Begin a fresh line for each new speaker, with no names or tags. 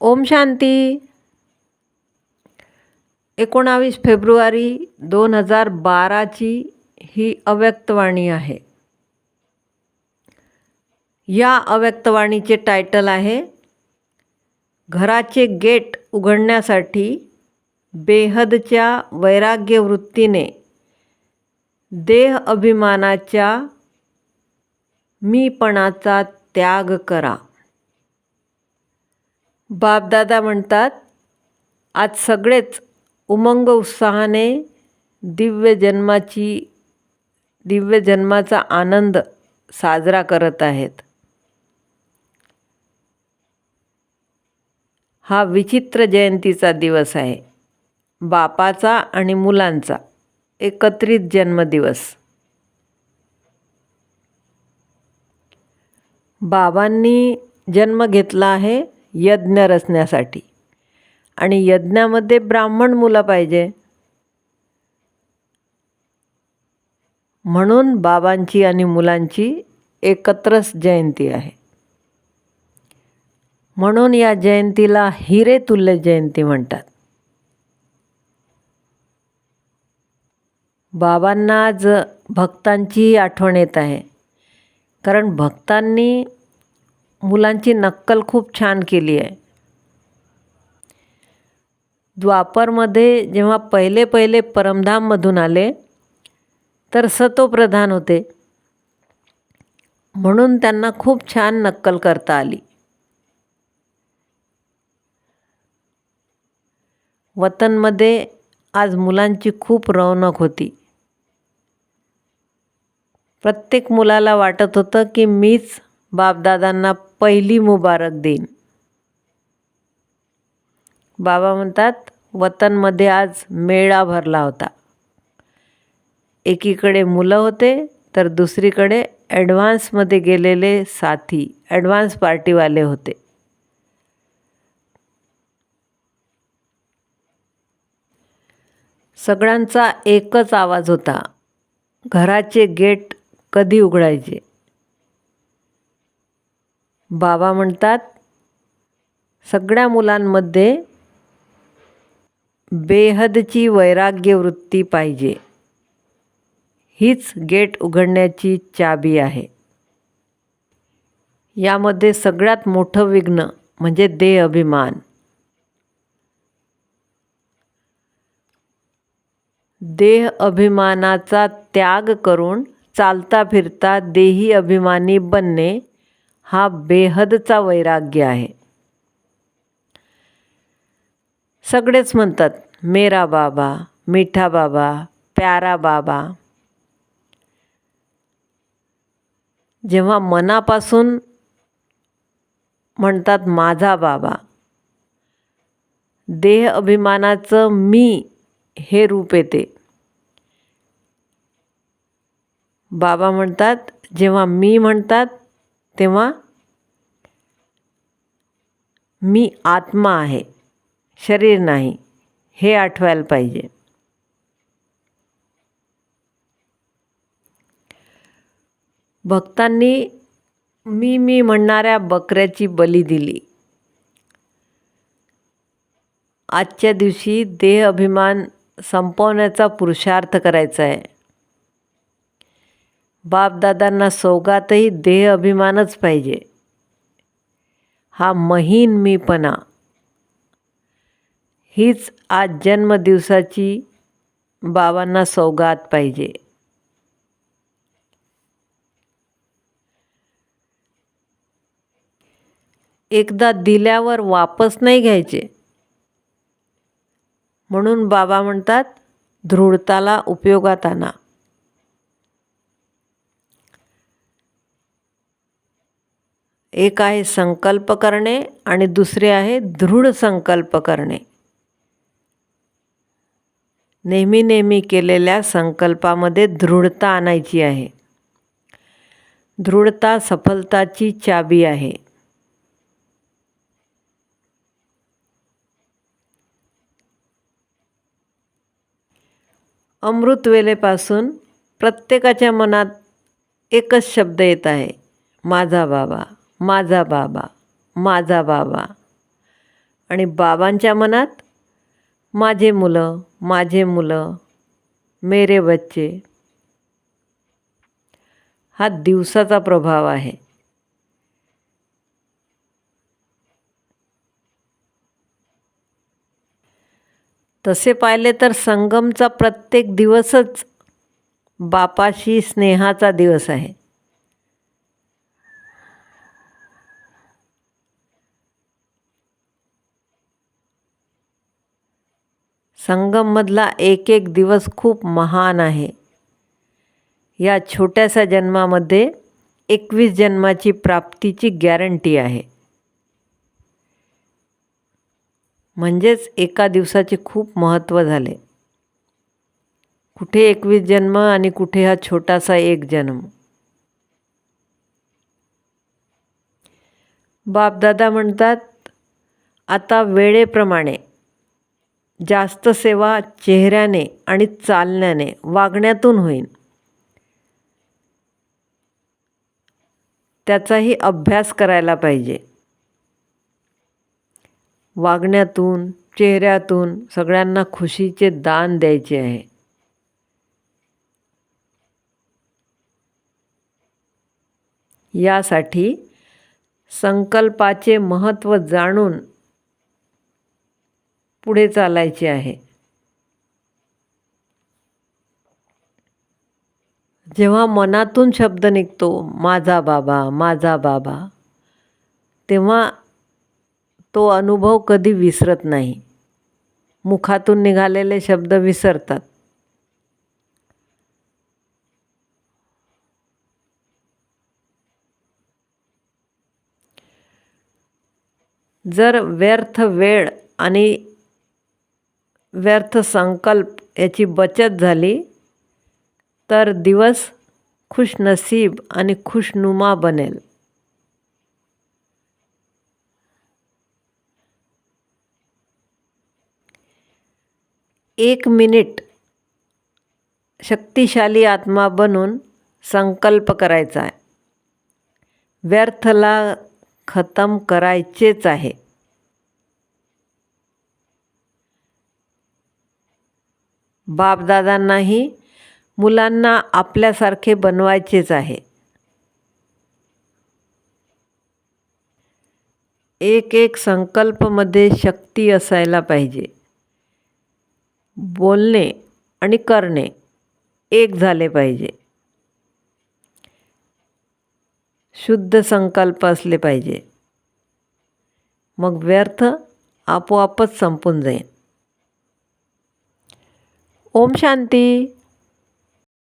ओम शांती. एकोणावीस फेब्रुवारी दोन हजार बाराची ही अव्यक्तवाणी आहे. या अव्यक्तवाणीचे टायटल आहे घराचे गेट उघडण्यासाठी बेहदच्या वैराग्य वृत्तीने देह अभिमानाच्या मीपणाचा त्याग करा. बापदादा म्हणतात आज सगळेच उमंग उत्साहाने दिव्य जन्माची दिव्य जन्माचा आनंद साजरा करत आहेत. हा विचित्र जयंतीचा दिवस आहे. बापाचा आणि मुलांचा एकत्रित जन्मदिवस. बाबांनी जन्म घेतला आहे. यज्ञ रचण्यासाठी. आणि यज्ञामध्ये ब्राह्मण मुलं पाहिजे. म्हणून बाबांची आणि मुलांची एकत्रच जयंती आहे. म्हणून या जयंतीला हिरे तुल्य जयंती म्हणतात. बाबांना आज भक्तांची आठवण येत आहे. कारण भक्तांनी मुलांची नक्कल खूप छान केली आहे. द्वापरमध्ये जेव्हा पहिले पहिले परमधाममधून आले तर सतोप्रधान होते. म्हणून त्यांना खूप छान नक्कल करता आली. वतनमध्ये आज मुलांची खूप रौनक होती. प्रत्येक मुलाला वाटत होतं की मीच बापदादांना पहिली मुबारक देईन बाबा म्हणतात वतनमध्ये आज मेळा भरला होता. एकीकडे मुलं होते तर दुसरीकडे ॲडव्हान्समध्ये गेलेले साथी ॲडव्हान्स पार्टीवाले होते. सगळ्यांचा एकच आवाज होता घराचे गेट कधी उघडायचे? बाबा म्हणतात सगळ्या मुलांमध्ये बेहदची वैराग्य वृत्ती पाहिजे. हीच गेट उघडण्याची चाबी आहे. यामध्ये सगळ्यात मोठं विघ्न म्हणजे देह अभिमान. देह अभिमानाचा त्याग करून चालता फिरता देही अभिमानी बनणे हा बेहदचा वैराग्य आहे. सगळेच म्हणतात मेरा बाबा मिठा बाबा प्यारा बाबा. जेव्हा मनापासून म्हणतात माझा बाबा. देह अभिमानाचं मी हे रूप येते. बाबा म्हणतात जेव्हा मी म्हणतात तेव्हा मी आत्मा आहे शरीर नाही हे आठवायला पाहिजे. भक्तांनी मी मी म्हणणाऱ्या बकऱ्याची बली दिली. आजच्या दिवशी देह अभिमान संपवण्याचा पुरुषार्थ करायचा आहे. बापदादांना सौगातही देह अभिमानच पाहिजे. हा महीन मीपणा. हीच आज जन्मदिवसाची बाबांना सौगात पाहिजे. एकदा दिल्यावर वापस नाही घ्यायचे. म्हणून बाबा म्हणतात दृढताला उपयोगात आणा. एक आहे संकल्प करणे आणि दुसरे आहे दृढ संकल्प करणे. नेहमी नेहमी केलेल्या संकल्पामध्ये दृढता आणायची आहे. दृढता सफलताची चाबी आहे. अमृतवेलेपासून प्रत्येकाच्या मनात एकच शब्द येत आहे माझा बाबा. माझा बाबा माझा बाबा. आणि बाबांच्या मनात माझे मुलं माझे मुलं मेरे बच्चे. हा दिवसाचा प्रभाव आहे. तसे पाहिले तर संगमचा प्रत्येक दिवसच बापाशी स्नेहाचा दिवस आहे. संगममधला एक एक दिवस खूप महान आहे. या छोट्याशा जन्मामध्ये एकवीस जन्माची प्राप्तीची गॅरंटी आहे. म्हणजेच एका दिवसाचे खूप महत्त्व झाले. कुठे एकवीस जन्म आणि कुठे हा छोटासा एक जन्म? बापदादा म्हणतात आता वेळेप्रमाणे जास्त सेवा चेहऱ्याने आणि चालण्याने वागण्यातून होईल त्याचाही अभ्यास करायला पाहिजे. वागण्यातून चेहऱ्यातून सगळ्यांना खुशीचे दान द्यायचे आहे. यासाठी संकल्पाचे महत्त्व जाणून पुढे चालायचे आहे. जेव्हा मनातून शब्द निघतो माझा बाबा माझा बाबा तेव्हा तो अनुभव कधी विसरत नाही. मुखातून निघालेले शब्द विसरतात. जर व्यर्थ वेळ आणि व्यर्थ संकल्प याची बचत झाली तर दिवस खुशनसीब आणि खुशनुमा बनेल. एक मिनिट शक्तिशाली आत्मा बनून संकल्प करायचा आहे. व्यर्थला खतम करायचेच आहे. बापदादांनाही मुलांना आपल्यासारखे बनवायचेच आहे. एक एक संकल्पमध्ये शक्ती असायला पाहिजे. बोलणे आणि करणे एक झाले पाहिजे. शुद्ध संकल्प असले पाहिजे. मग व्यर्थ आपोआपच संपून जाईल. ओम शांती